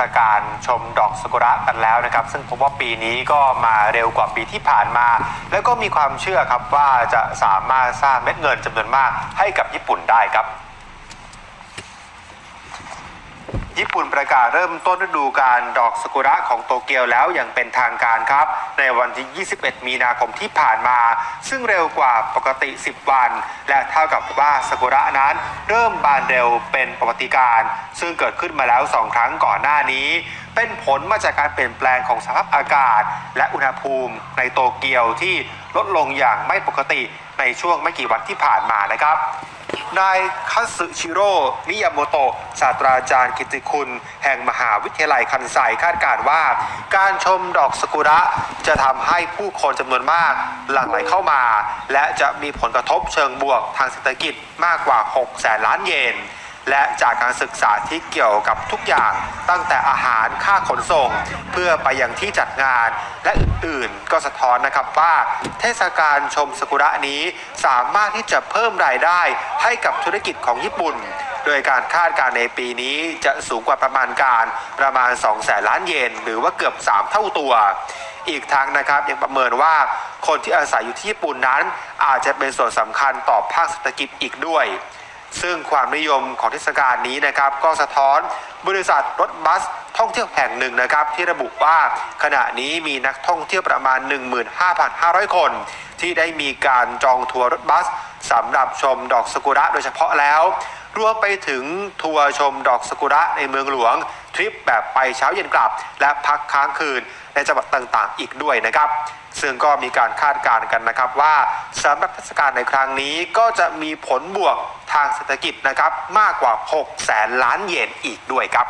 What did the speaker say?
ศกาลชมดอกซากุระกันแล้วนะครับ ซึ่งพบว่าปีนี้ก็มาเร็วกว่าปีที่ผ่านมา แล้วก็มีความเชื่อครับว่าจะสามารถสร้างเม็ดเงินจำนวนมากให้กับญี่ปุ่นได้ครับ ญี่ ประกาศเริ่มต้นฤดูการดอกซากุระของโตเกียวแล้วอย่างเป็นทางการครับ ในวันที่ 21 มีนาคมที่ผ่านมา ซึ่งเร็วกว่าปกติ 10 วัน และเท่ากับว่าซากุระนั้น เริ่มบานเร็วเป็นปกติการ ซึ่งเกิดขึ้นมาแล้ว 2 ครั้งก่อนหน้านี้ เป็นผลมาจากการเปลี่ยนแปลงของสภาพอากาศ และอุณหภูมิในโตเกียวที่ลดลงอย่างไม่ปกติในช่วงไม่กี่วันที่ผ่านมานะครับ นายคัสึชิโร่ มิยาโมโตะ ศาสตราจารย์กิติคุณ แห่งมหาวิทยาลัยคันไซคาดการว่า การชมดอกสกุระจะทำให้ผู้คนจำนวนมากหลั่งไหลเข้ามา และจะมีผลกระทบเชิงบวกทางเศรษฐกิจมากกว่า 6 แสนล้านเยน และจากการศึกษาที่เกี่ยวกับทุกอย่างตั้งแต่อาหารค่าขนส่ง เพื่อไปยังที่จัดงาน และอื่นๆก็สะท้อนนะครับว่า เทศกาลชมสกุระนี้สามารถที่จะเพิ่มรายได้ให้กับธุรกิจของญี่ปุ่น โดยการคาดการณ์ในปีนี้จะสูงกว่าประมาณการประมาณ 2 แสนล้านเยนหรือว่าเกือบ 3 เท่าตัวอีกทั้งนะครับยังประเมินว่าคนที่อาศัยอยู่ที่ญี่ปุ่นนั้น อาจจะเป็นส่วนสำคัญต่อภาคเศรษฐกิจอีกด้วย ซึ่งความนิยมของเทศกาลนี้นะครับก็สะท้อนบริษัทรถบัสท่องเที่ยวแห่งหนึ่งนะครับ ที่ระบุว่าขณะนี้มีนักท่องเที่ยวประมาณ 15,500 คน ที่ได้มีการจองทัวร์รถบัสสำหรับชมดอกสกุระโดยเฉพาะแล้ว รวมไปถึงทัวร์ชมดอกสกุระในเมืองหลวง ทริปแบบไปเช้าเย็นกลับ และพักค้างคืนในจังหวัดต่างๆ อีกด้วยนะครับ ซึ่งก็มีการคาดการณ์กันนะครับว่าสำหรับเทศกาลในครั้งนี้ก็จะมีผลบวกทางเศรษฐกิจนะครับมากกว่า 6 แสนล้านเยนอีกด้วยครับ